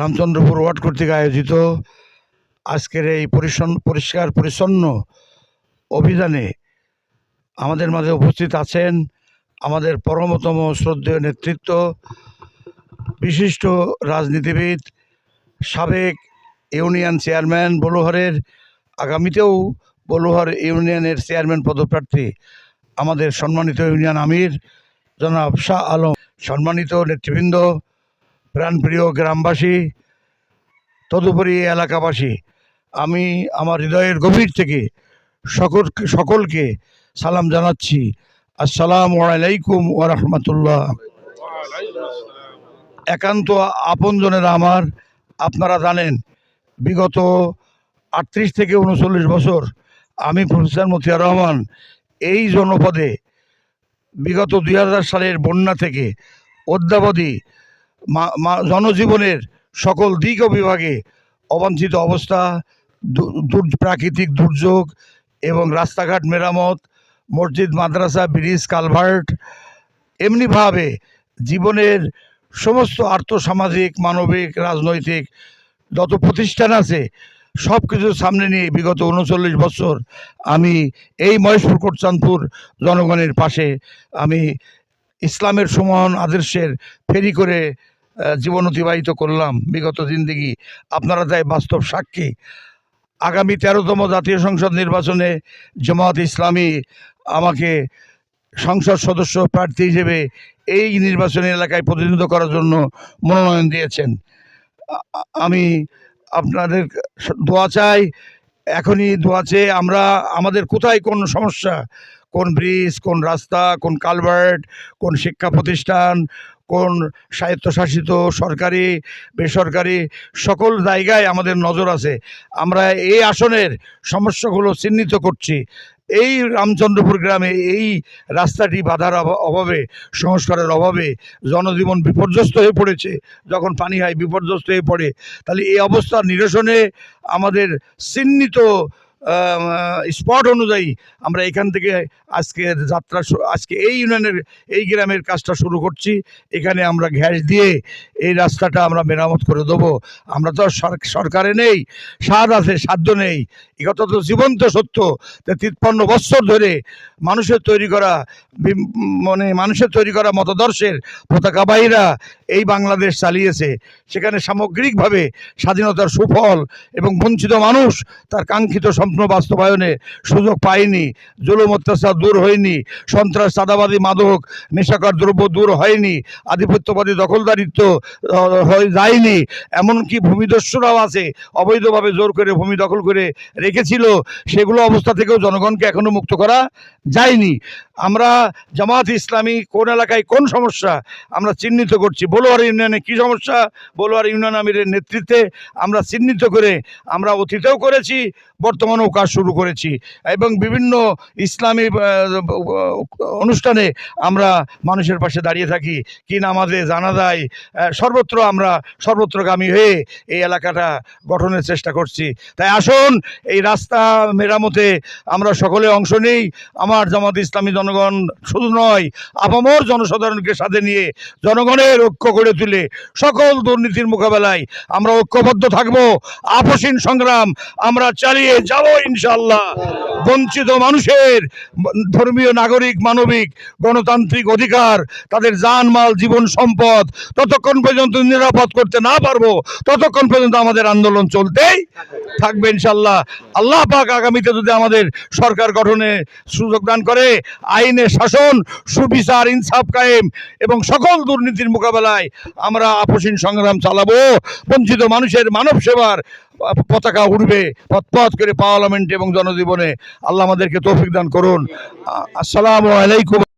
Ramchandrapur word কর্তৃক আয়োজিত আজকের এই পরিষ্কার, পরিচ্ছন্ন অভিযানে আমাদের মাঝে উপস্থিত আছেন আমাদের পরমতম শ্রদ্ধেয় নেতৃত্ব, বিশিষ্ট রাজনীতিবিদ, সাবেক ইউনিয়ন চেয়ারম্যান বলুহারের, আগামীতেও বলুহার ইউনিয়নের চেয়ারম্যান পদপ্রার্থী আমাদের সম্মানিত ইউনিয়ন আমির জনাব শাহ আলম। সম্মানিত নেতৃবৃন্দ প্রাণপ্রিয় গ্রামবাসী, তদুপরি এলাকাবাসী, আমি আমার হৃদয়ের গভীর থেকে সকল সকলকে সালাম জানাচ্ছি। আসসালামু আলাইকুম রাহমাতুল্লাহ। একান্ত আপনজনেরা আমার, আপনারা জানেন, বিগত আটত্রিশ থেকে উনচল্লিশ বছর আমি প্রফেসর মতিয়ার রহমান এই জনপদে বিগত দুই হাজার সালের বন্যা থেকে অদ্যাবধি জনজীবনের সকল দিক ও বিভাগে অবাঞ্ছিত অবস্থা প্রাকৃতিক দুর্যোগ এবং রাস্তাঘাট মেরামত, মসজিদ, মাদ্রাসা, ব্রিজ, কালভার্ট এমনিভাবে জীবনের সমস্ত আর্থসামাজিক, মানবিক, রাজনৈতিক যত প্রতিষ্ঠান আছে সব কিছু সামনে নিয়ে বিগত উনচল্লিশ বছর আমি এই মহেশপুর, কোটচাঁদপুর জনগণের পাশে আমি ইসলামের সমান আদর্শের ফেরি করে জীবন অতিবাহিত করলাম, বিগত জিন্দিগি। আপনারা তাই বাস্তব সাক্ষী। আগামী তেরোতম জাতীয় সংসদ নির্বাচনে জামাত ইসলামী আমাকে সংসদ সদস্য প্রার্থী হিসেবে এই নির্বাচনী এলাকায় প্রতিনিধিত্ব করার জন্য মনোনয়ন দিয়েছেন। আমি আপনাদের দোয়া চাই, এখনই দোয়া চেয়ে আমরা, আমাদের কোথায় কোন সমস্যা কোন ব্রিজ, কোন রাস্তা, কোন কালভার্ট, কোন শিক্ষা প্রতিষ্ঠান, কোন স্বায়ত্তশাসিত সরকারি, বেসরকারি, সকল জায়গায় আমাদের নজর আছে। আমরা এই আসনের সমস্যাগুলো চিহ্নিত করছি। এই রামচন্দ্রপুর গ্রামে এই রাস্তাটি বাধার অভা- অভাবে, সংস্কারের অভাবে জনজীবন বিপর্যস্ত হয়ে পড়েছে। যখন পানি হয় বিপর্যস্ত হয়ে পড়ে, তাহলে এই অবস্থা নিরসনে আমাদের চিহ্নিত স্পট অনুযায়ী আমরা এখান থেকে আজকের যাত্রা আজকে এই ইউনিয়নের, এই গ্রামের কাজটা শুরু করছি। এখানে আমরা ঘ্যাস দিয়ে এই রাস্তাটা আমরা মেরামত করে দেবো। আমরা তো সর- সরকারে নেই স্বাদ আছে, সাধ্য নেই। একথা তো জীবন্ত সত্য যে তিপ্পান্ন বৎসর ধরে মানুষের তৈরি করা মানে মানুষের তৈরি করা মতাদর্শের পতাকাবাহীরা এই বাংলাদেশ চালিয়েছে। সেখানে সামগ্রিকভাবে স্বাধীনতার সুফল এবং বঞ্চিত মানুষ তার কাঙ্ক্ষিত স্বপ্ন বাস্তবায়নে সুযোগ পায়নি জুলুম, অত্যাচার দূর হয়নি, সন্ত্রাস চাঁদাবাদী মাদক, নেশাকার দ্রব্য দূর হয়নি, আধিপত্যবাদী দখলদারিত্ব হয়ে যায়নি, এমনকি ভূমিদস্যরাও আছে, অবৈধভাবে জোর করে ভূমি দখল করে রেখেছিল, সেগুলো অবস্থা থেকেও জনগণকে এখনও মুক্ত করা যায়নি। আমরা জামাত ইসলামী কোন এলাকায় কোন সমস্যা আমরা চিহ্নিত করছি? বলোয়ার ইউনিয়নে কী সমস্যা? বলোয়ার ইউনিয়ন আমিরের নেতৃত্বে আমরা চিহ্নিত করে আমরা অতীতেও করেছি বর্তমানেও কাজ শুরু করেছি এবং বিভিন্ন ইসলামী অনুষ্ঠানে আমরা মানুষের পাশে দাঁড়িয়ে থাকি। কি নামাজে জানাজায় আহ, সর্বত্র আমরা সর্বত্রগামী হয়ে এই এলাকাটা গঠনের চেষ্টা করছি। তাই আসুন এই রাস্তা মেরামতে আমরা সকলে অংশ নেই। আমার জামাত ইসলামী জনগণ শুধু নয়, আপামর জনসাধারণকে সাথে নিয়ে জনগণের ঐক্য গড়ে তুলে সকল দুর্নীতির মোকাবেলায় আমরা ঐক্যবদ্ধ থাকব। আপসীন সংগ্রাম আমরা চালিয়ে যাব ইনশাল্লাহ বঞ্চিত মানুষের ধর্মীয়, নাগরিক, মানবিক, গণতান্ত্রিক অধিকার, তাদের জানমাল জীবন, সম্পদ ততক্ষণ পর্যন্ত নিরাপদ করতে না পারব, ততক্ষণ পর্যন্ত আমাদের আন্দোলন চলতেই থাকবে ইনশাল্লাহ আল্লাহ পাক আগামীতে যদি আমাদের সরকার গঠনে সুযোগ দান করে আইনের শাসন, সুবিচার, ইনসাফ কায়েম এবং সকল দুর্নীতির মোকাবেলায় আমরা আপসীন সংগ্রাম চালাবো। বঞ্চিত মানুষের মানব সেবার পতাকা উঠবে পথপথ করে পার্লামেন্টে এবং জনজীবনে। আল্লাহ আমাদেরকে তৌফিক দান করুন। আসসালামু আলাইকুম।